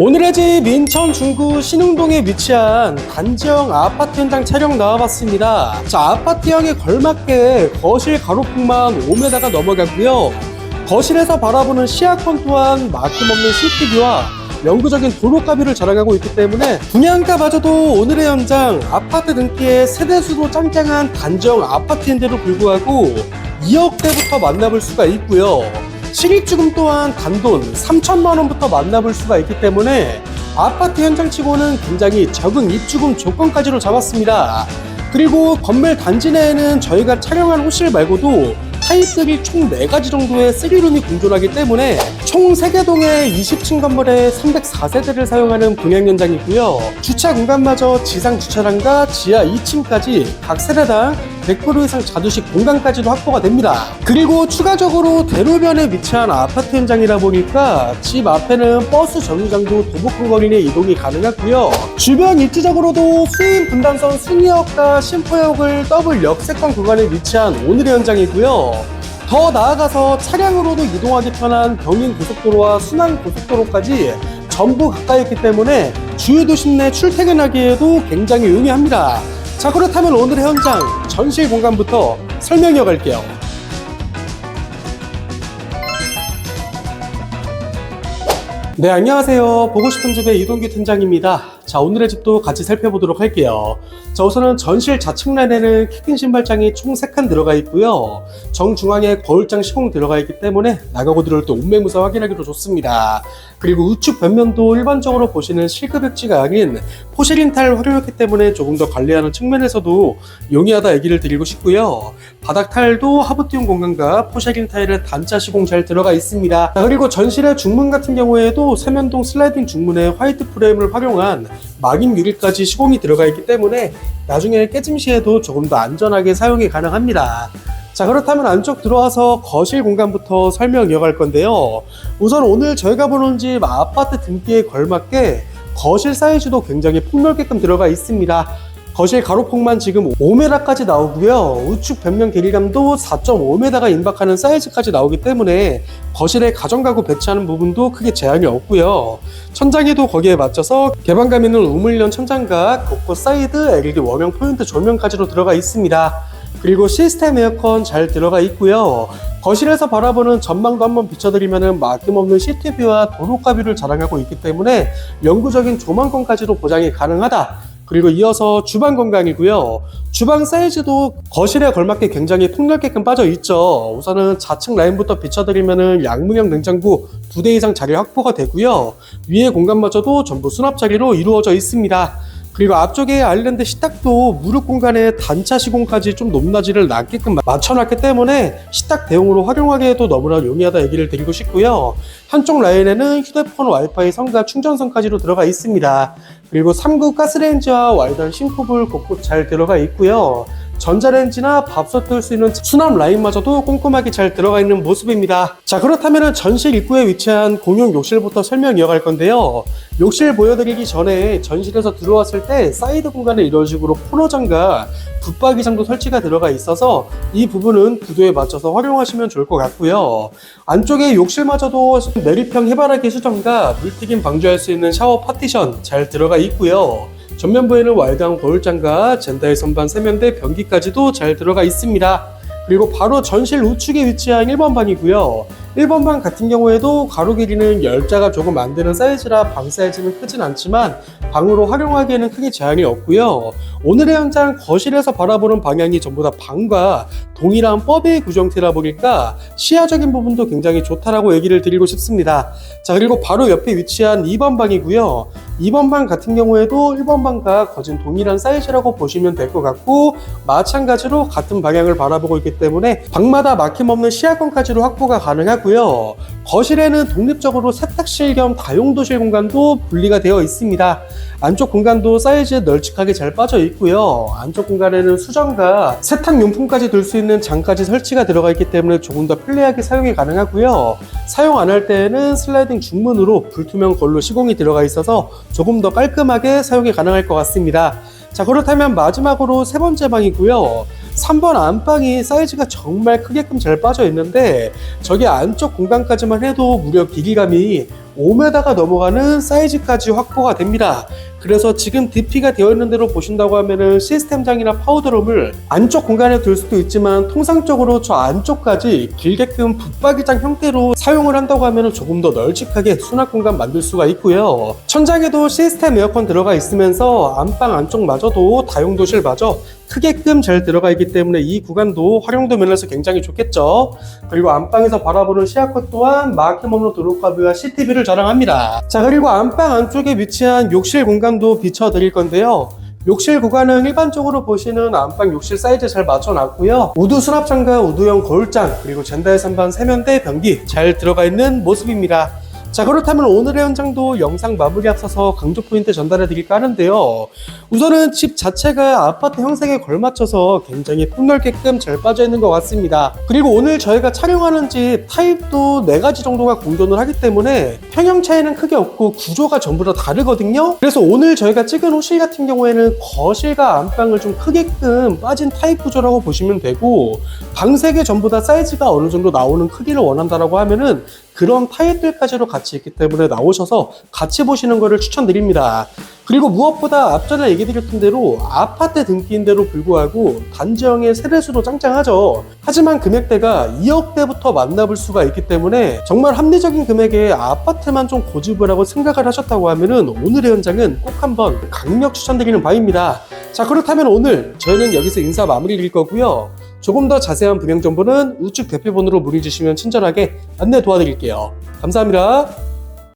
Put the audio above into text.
오늘의 집 인천 중구 신흥동에 위치한 단지형 아파트 현장 촬영 나와봤습니다. 자, 아파트형에 걸맞게 거실 가로폭만 5m가 넘어가고요. 거실에서 바라보는 시야권 또한 막힘없는 CCTV와 영구적인 도로가비를 자랑하고 있기 때문에 분양가마저도 오늘의 현장 아파트 등기에 세대수도 짱짱한 단지형 아파트인데도 불구하고 2억대부터 만나볼 수가 있고요. 실입주금 또한 단돈 3천만 원부터 만나볼 수가 있기 때문에 아파트 현장치고는 굉장히 적은 입주금 조건까지로 잡았습니다. 그리고 건물 단지 내에는 저희가 촬영한 호실 말고도 타입들이 총 4가지 정도의 3룸이 공존하기 때문에 총 3개 동의 20층 건물에 304세대를 사용하는 분양 현장이고요. 주차 공간마저 지상 주차장과 지하 2층까지 각 세대당 100% 이상 자두식 공간까지도 확보가 됩니다. 그리고 추가적으로 대로변에 위치한 아파트 현장이라 보니까 집 앞에는 버스 정류장도 도보권 거리 내 이동이 가능하고요. 주변 입지적으로도 수인 분단선 승리역과 심포역을 더블 역세권 구간에 위치한 오늘의 현장이고요. 더 나아가서 차량으로도 이동하기 편한 경인 고속도로와 순환 고속도로까지 전부 가까이 있기 때문에 주요 도심 내 출퇴근하기에도 굉장히 용이합니다. 자 그렇다면 오늘의 현장 전실 공간부터 설명해 갈게요. 네 안녕하세요. 보고 싶은 집의 이동규 팀장입니다. 자 오늘의 집도 같이 살펴보도록 할게요. 자 우선은 전실 좌측 라인에는 킥인 신발장이 총 3칸 들어가 있고요. 정중앙에 거울장 시공 들어가 있기 때문에 나가고 들어올 때 옷매무사 확인하기도 좋습니다. 그리고 우측 벽면도 일반적으로 보시는 실크벽지가 아닌 타일 활용했기 때문에 조금 더 관리하는 측면에서도 용이하다 얘기를 드리고 싶고요. 바닥 타일도 하부티움 공간과 포세린 타일은 단자 시공 잘 들어가 있습니다. 자, 그리고 전실의 중문 같은 경우에도 세면동 슬라이딩 중문에 화이트 프레임을 활용한 막인 유리까지 시공이 들어가 있기 때문에 나중에 깨짐 시에도 조금 더 안전하게 사용이 가능합니다. 자 그렇다면 안쪽 들어와서 거실 공간부터 설명 이어갈 건데요. 우선 오늘 저희가 보는 집 아파트 등기에 걸맞게 거실 사이즈도 굉장히 폭넓게끔 들어가 있습니다. 거실 가로폭만 지금 5m까지 나오고요. 우측 벽면 길이감도 4.5m가 임박하는 사이즈까지 나오기 때문에 거실에 가정가구 배치하는 부분도 크게 제한이 없고요. 천장에도 거기에 맞춰서 개방감 있는 우물련 천장과 곳곳 사이드 LED 워명 포인트 조명까지도 들어가 있습니다. 그리고 시스템 에어컨 잘 들어가 있고요. 거실에서 바라보는 전망도 한번 비춰드리면 막힘없는 CCTV와 도로가뷰를 자랑하고 있기 때문에 영구적인 조망권까지도 보장이 가능하다. 그리고 이어서 주방 공간이고요. 주방 사이즈도 거실에 걸맞게 굉장히 폭넓게끔 빠져 있죠. 우선은 좌측 라인부터 비춰드리면은 양문형 냉장고 두 대 이상 자리 확보가 되고요. 위에 공간마저도 전부 수납 자리로 이루어져 있습니다. 그리고 앞쪽에 아일랜드 식탁도 무릎 공간에 단차 시공까지 좀 높낮이를 낮게끔 맞춰놨기 때문에 식탁 대용으로 활용하기에도 너무나 용이하다 얘기를 드리고 싶고요. 한쪽 라인에는 휴대폰 와이파이 선과 충전선까지도 들어가 있습니다. 그리고 3구 가스레인지와 와이드한 싱크볼 곳곳 잘 들어가 있고요. 전자레인지나 밥솥 뜰 수 있는 수납 라인마저도 꼼꼼하게 잘 들어가 있는 모습입니다. 자 그렇다면 전실 입구에 위치한 공용 욕실부터 설명 이어갈 건데요. 욕실 보여드리기 전에 전실에서 들어왔을 때 사이드 공간에 이런 식으로 코너장과 붙박이장도 설치가 들어가 있어서 이 부분은 구도에 맞춰서 활용하시면 좋을 것 같고요. 안쪽에 욕실마저도 내리평 해바라기 수정과 물튀김 방지할 수 있는 샤워 파티션 잘 들어가 있고요. 전면부에는 와이드한 거울장과 젠다의 선반 세면대 변기까지도 잘 들어가 있습니다. 그리고 바로 전실 우측에 위치한 1번 방이고요. 1번 방 같은 경우에도 가로 길이는 열자가 조금 안 되는 사이즈라 방 사이즈는 크진 않지만 방으로 활용하기에는 크게 제한이 없고요. 오늘의 현장 거실에서 바라보는 방향이 전부 다 방과 동일한 법의 구정태라 보니까 시야적인 부분도 굉장히 좋다라고 얘기를 드리고 싶습니다. 자 그리고 바로 옆에 위치한 2번 방이고요. 2번 방 같은 경우에도 1번 방과 거진 동일한 사이즈라고 보시면 될 것 같고 마찬가지로 같은 방향을 바라보고 있기 때문에 방마다 막힘없는 시야권까지도 확보가 가능하고 요. 거실에는 독립적으로 세탁실 겸 다용도실 공간도 분리가 되어 있습니다. 안쪽 공간도 사이즈 널찍하게 잘 빠져 있고요. 안쪽 공간에는 수전과 세탁용품까지 둘 수 있는 장까지 설치가 들어가 있기 때문에 조금 더 편리하게 사용이 가능하고요. 사용 안 할 때에는 슬라이딩 중문으로 불투명 걸로 시공이 들어가 있어서 조금 더 깔끔하게 사용이 가능할 것 같습니다. 자 그렇다면 마지막으로 세 번째 방이고요. 3번 안방이 사이즈가 정말 크게끔 잘 빠져 있는데 저기 안쪽 공간까지만 해도 무려 길이감이 5m가 넘어가는 사이즈까지 확보가 됩니다. 그래서 지금 DP가 되어 있는 대로 보신다고 하면은 시스템장이나 파우더룸을 안쪽 공간에 둘 수도 있지만 통상적으로 저 안쪽까지 길게끔 붙박이장 형태로 사용을 한다고 하면은 조금 더 널찍하게 수납 공간 만들 수가 있고요. 천장에도 시스템 에어컨 들어가 있으면서 안방 안쪽마저도 다용도실마저 크게끔 잘 들어가 있기 때문에 이 구간도 활용도 면에서 굉장히 좋겠죠. 그리고 안방에서 바라보는 시야컷 또한 마켓없는 도로카드와 CCTV를 자랑합니다. 자 그리고 안방 안쪽에 위치한 욕실 공간도 비춰드릴 건데요. 욕실 구간은 일반적으로 보시는 안방 욕실 사이즈 잘 맞춰놨고요. 우드 수납장과 우드형 거울장 그리고 젠다의 선반 세면대 변기 잘 들어가 있는 모습입니다. 자 그렇다면 오늘의 현장도 영상 마무리 앞서서 강조 포인트 전달해 드릴까 하는데요. 우선은 집 자체가 아파트 형상에 걸맞춰서 굉장히 폭넓게끔 잘 빠져 있는 것 같습니다. 그리고 오늘 저희가 촬영하는 집 타입도 네 가지 정도가 공존을 하기 때문에 평형 차이는 크게 없고 구조가 전부 다 다르거든요. 그래서 오늘 저희가 찍은 호실 같은 경우에는 거실과 안방을 좀 크게끔 빠진 타입 구조라고 보시면 되고 방 세 개 전부 다 사이즈가 어느 정도 나오는 크기를 원한다라고 하면은 그런 타입들까지도 같이 있기 때문에 나오셔서 같이 보시는 것을 추천드립니다. 그리고 무엇보다 앞전에 얘기 드렸던 대로 아파트 등기인데도 불구하고 단지형의 세대수도 짱짱하죠. 하지만 금액대가 2억대부터 만나볼 수가 있기 때문에 정말 합리적인 금액에 아파트만 좀 고집을 하고 생각을 하셨다고 하면은 오늘의 현장은 꼭 한번 강력 추천드리는 바입니다. 자 그렇다면 오늘 저희는 여기서 인사 마무리 드릴 거고요. 조금 더 자세한 분양 정보는 우측 대표번호로 문의 주시면 친절하게 안내 도와드릴게요. 감사합니다.